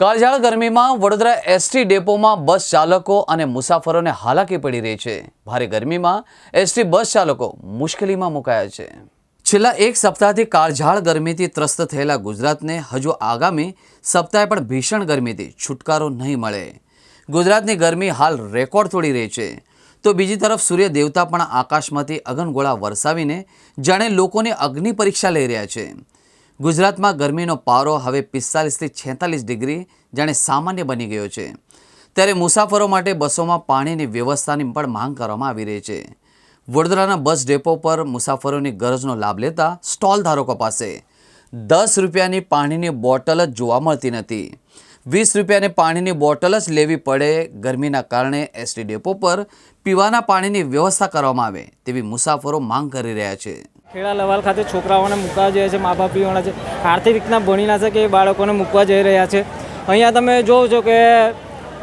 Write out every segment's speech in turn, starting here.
કાળઝાળ ગરમીમાં વડોદરા એસટી ડેપોમાં બસ ચાલકો અને મુસાફરોને હાલાકી પડી રહી છે. ભારે ગરમીમાં એસટી બસ ચાલકો મુશ્કેલીમાં મુકાયા છે. છેલ્લા એક સપ્તાહથી કાળઝાળ ગરમીથી ત્રસ્ત થયેલા ગુજરાતને હજુ આગામી સપ્તાહે પણ ભીષણ ગરમીથી છુટકારો નહીં મળે. ગુજરાતની ગરમી હાલ રેકોર્ડ તોડી રહી છે. તો બીજી તરફ સૂર્ય દેવતા પણ આકાશમાંથી અગનગોળા વરસાવીને જાણે લોકોની અગ્નિ પરીક્ષા લઈ રહ્યા છે. ગુજરાતમાં ગરમીનો પારો હવે પિસ્તાલીસથી છેતાલીસ ડિગ્રી જાણે સામાન્ય બની ગયો છે. ત્યારે મુસાફરો માટે બસોમાં પાણીની વ્યવસ્થાની પણ માંગ કરવામાં આવી રહી છે. વડોદરાના બસ ડેપો પર મુસાફરોની ગરજનો લાભ લેતા સ્ટોલ ધારકો પાસે દસ રૂપિયાની પાણીની બોટલ જ જોવા મળતી નથી. વીસ રૂપિયાની પાણીની બોટલ જ લેવી પડે ગરમીના કારણે એસટી ડેપો પર પીવાના પાણીની વ્યવસ્થા કરવામાં આવે તેવી મુસાફરો માંગ કરી રહ્યા છે. ખેડા લવાલ ખાતે છોકરાઓને મૂકવા જઈએ છે મા બાપીઓના છે. આર્થિક રીતના ભણી ના શકે એ બાળકોને મૂકવા જઈ રહ્યા છે. અહીંયા તમે જોવો છો કે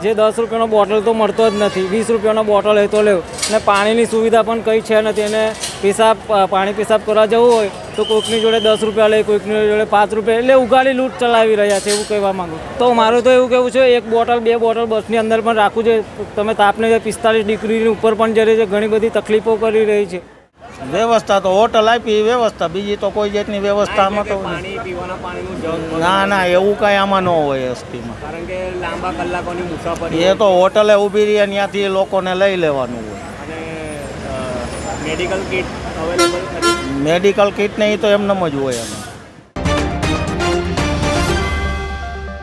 જે દસ રૂપિયાનો બોટલ તો મળતો જ નથી, વીસ રૂપિયાનો બોટલ એ તો લેવ અને પાણીની સુવિધા પણ કંઈ છે નથી અને પેશાબ પાણી પેશાબ કરવા જવું હોય તો કોઈકની જોડે દસ રૂપિયા લે, કોઈકની જોડે પાંચ રૂપિયા એટલે ઉગાડી લૂંટ ચલાવી રહ્યા છે એવું કહેવા માગું. તો મારું તો એવું કહેવું છે, એક બોટલ, બે બોટલ બસની અંદર પણ રાખવું જોઈએ. તમે તાપને પિસ્તાલીસ ડિગ્રીની ઉપર પણ જઈ રહી છે ઘણી બધી તકલીફો કરી રહી છે. વ્યવસ્થા તો હોટલ આપી વ્યવસ્થા. બીજી તો કોઈ જાતની વ્યવસ્થામાં તો ના ના એવું કાંઈ આમાં ન હોય એસટીમાં. કારણ કે લાંબા કલાકોની મુસાફરી એ તો હોટલે ઊભી રહી ત્યાંથી લોકોને લઈ લેવાનું હોય. મેડિકલ કિટ મેડિકલ કિટ ને એ તો એમનેમ જ હોય એમાં.